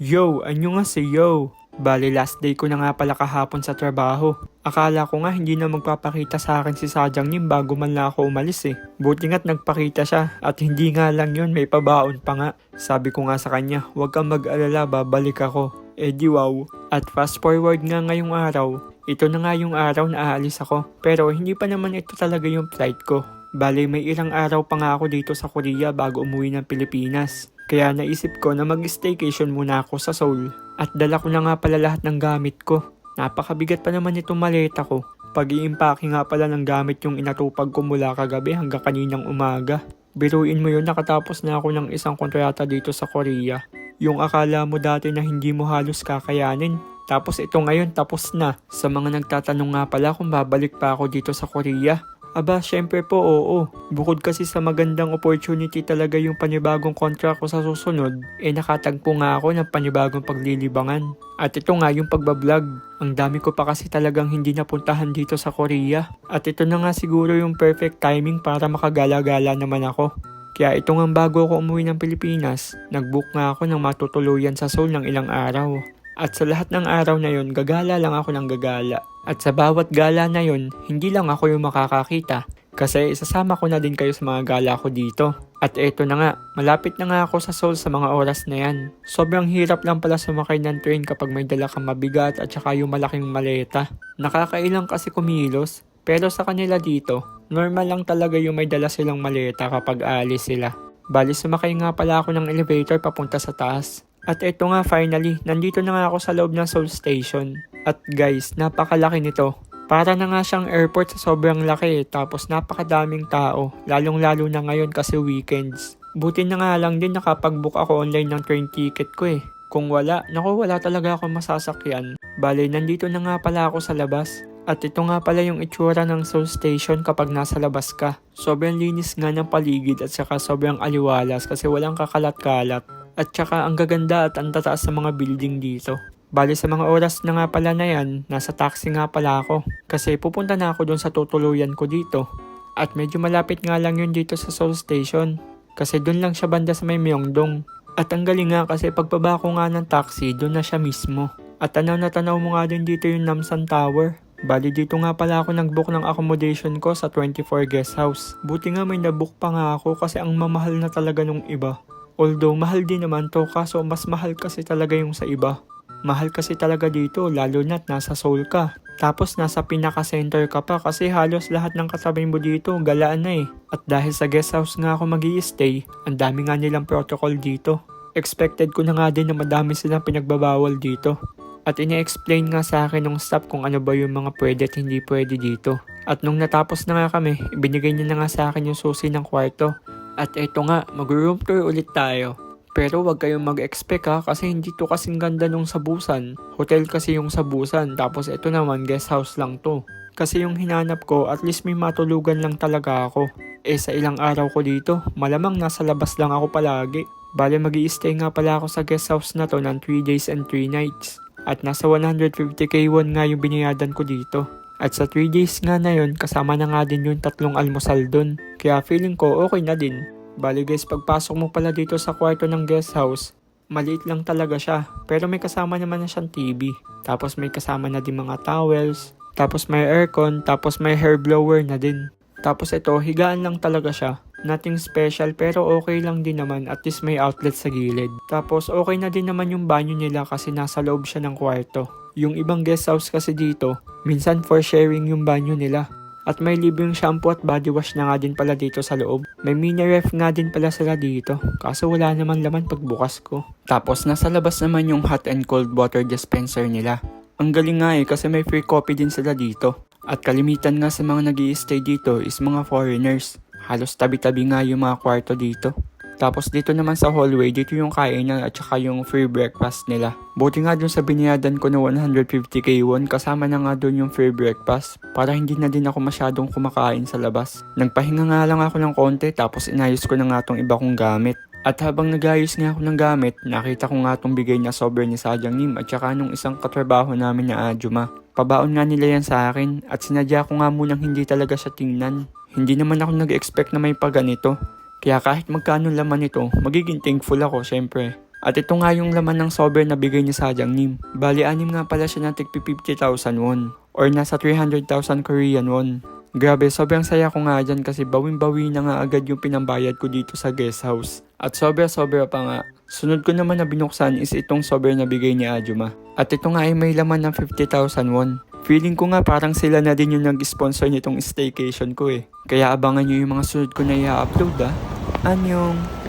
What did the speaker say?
Yo, anyo nga si Yo. Bali last day ko na nga pala kahapon sa trabaho. Akala ko nga hindi na magpapakita sa akin si Sajang Nim bago man lang ako umalis eh. Buti nga't nagpakita siya at hindi nga lang yun may pabaon pa nga. Sabi ko nga sa kanya, huwag kang mag-alala babalik ako. Eh di wow. At fast forward nga ngayong araw, ito na nga yung araw na aalis ako. Pero hindi pa naman ito talaga yung flight ko. Bali may ilang araw pa nga ako dito sa Korea bago umuwi ng Pilipinas. Kaya naisip ko na mag-staycation muna ako sa Seoul. At dala ko na nga pala lahat ng gamit ko. Napakabigat pa naman itong maleta ko. pag iimpake nga pala ng gamit yung inatupag ko mula kagabi hanggang kaninang umaga. Biruin mo yun nakatapos na ako ng isang kontrata dito sa Korea. Yung akala mo dati na hindi mo halos kakayanin. Tapos ito ngayon tapos na. Sa mga nagtatanong nga pala kung babalik pa ako dito sa Korea. Aba, syempre po oo. Bukod kasi sa magandang opportunity talaga yung panibagong contract ko sa susunod, eh nakatagpo nga ako ng panibagong paglilibangan. At ito nga yung pagbablog. Ang dami ko pa kasi talagang hindi napuntahan dito sa Korea. At ito na nga siguro yung perfect timing para makagala-gala naman ako. Kaya ito nga bago ako umuwi ng Pilipinas, nagbook nga ako ng matutuluyan sa Seoul ng ilang araw. At sa lahat ng araw na yon, gagala lang ako ng gagala. At sa bawat gala na yon, hindi lang ako yung makakakita. Kasi isasama ko na din kayo sa mga gala ko dito. At eto na nga, malapit na nga ako sa Seoul sa mga oras na yan. Sobrang hirap lang pala sumakay ng train kapag may dala kang mabigat at saka yung malaking maleta. Nakakailang kasi kumilos, pero sa kanila dito, normal lang talaga yung may dala silang maleta kapag aalis sila. Bali sumakay nga pala ako ng elevator papunta sa taas. At eto nga finally, nandito na nga ako sa loob ng Seoul Station. At guys, napakalaki nito. Para na nga siyang airport sa sobrang laki tapos napakadaming tao, lalong lalo na ngayon kasi weekends. Buti na nga lang din nakapag-book ako online ng train ticket ko eh. Kung wala, naku wala talaga ako masasakyan. Bale, nandito na nga pala ako sa labas. At ito nga pala yung itsura ng Seoul Station kapag nasa labas ka. Sobrang linis nga ng paligid at saka sobrang aliwalas kasi walang kakalat-kalat. At saka ang gaganda at ang tataas sa mga building dito. Bali sa mga oras na nga pala na yan, nasa taxi nga pala ako. Kasi pupunta na ako doon sa tutuluyan ko dito. At medyo malapit nga lang yun dito sa Seoul Station. Kasi doon lang siya banda sa may Myeongdong. At ang galing nga kasi pagbaba ko nga ng taxi, doon na siya mismo. At tanaw na tanaw mo nga din dito yung Namsan Tower. Bali dito nga pala ako nag-book ng accommodation ko sa 24 guest house. Buti nga may nabook pa nga ako kasi ang mamahal na talaga nung iba. Although mahal din naman to kaso mas mahal kasi talaga yung sa iba. Mahal kasi talaga dito lalo na't nasa Seoul ka. Tapos nasa pinaka-center ka pa kasi halos lahat ng katabi mo dito galaan na eh. At dahil sa guest house nga ako mag stay ang dami nga nilang protocol dito. Expected ko na nga din na madami silang pinagbabawal dito. At ine-explain nga sa akin ng staff kung ano ba yung mga pwede at hindi pwede dito. At nung natapos na nga kami, ibinigay niya na nga sa akin yung susi ng kwarto. At eto nga, mag-room tour ulit tayo. Pero wag kayong mag-expect ha kasi hindi to kasing ganda nung sabusan. Hotel kasi yung sabusan tapos ito naman guest house lang to. Kasi yung hinanap ko at least may matulugan lang talaga ako. Eh sa ilang araw ko dito, malamang nasa labas lang ako palagi. Bale mag stay nga pala ako sa guest house na to ng 3 days and 3 nights. At nasa 150k won nga yung binayadan ko dito. At sa 3 days nga na yun, kasama na nga din yung tatlong almusal dun. Kaya feeling ko okay na din. Bali guys, pagpasok mo pala dito sa kwarto ng guest house, maliit lang talaga siya. Pero may kasama naman na siyang TV. Tapos may kasama na din mga towels. Tapos may aircon. Tapos may hair blower na din. Tapos ito, higaan lang talaga siya. Nothing special pero okay lang din naman at least may outlet sa gilid. Tapos okay na din naman yung banyo nila kasi nasa loob siya ng kwarto. Yung ibang guest house kasi dito, minsan for sharing yung banyo nila. At may libreng shampoo at body wash na nga din pala dito sa loob. May mini ref nga din pala sila dito. Kaso wala naman laman pagbukas ko. Tapos nasa labas naman yung hot and cold water dispenser nila. Ang galing nga eh kasi may free coffee din sila dito. At kalimitan nga sa mga nag stay dito is mga foreigners. Halos tabi-tabi nga yung mga kwarto dito. Tapos dito naman sa hallway, dito yung kainan at saka yung free breakfast nila. Buti nga dun sa biniyadan ko na 150k won, kasama na nga dun yung free breakfast para hindi na din ako masyadong kumakain sa labas. Nagpahinga nga lang ako ng konti tapos inayos ko na nga tong iba kong gamit. At habang nagayos nga ako ng gamit, nakita ko nga tong bigay niya sobre ni Sajang Nim at saka nung isang katrabaho namin na Ajuma. Pabaon nga nila yan sa akin at sinadya ko nga munang hindi talaga siya tingnan. Hindi naman ako nag-expect na may paganito. Kaya kahit magkano laman ito, magiging thankful ako syempre. At ito nga yung laman ng sober na bigay ni Sajang Nim. Bali, anim nga pala siya na tig 50,000 won. Or nasa 300,000 Korean won. Grabe, sobrang saya ko nga dyan kasi bawing-bawi na nga agad yung pinambayad ko dito sa guest house. At sobra-sobra pa nga. Sunod ko naman na binuksan is itong sober na bigay ni Ajuma. At ito nga ay may laman ng 50,000 won. Feeling ko nga parang sila na din yung nag-sponsor nitong staycation ko eh. Kaya abangan nyo yung mga sunod ko na i-upload ah. Anyong!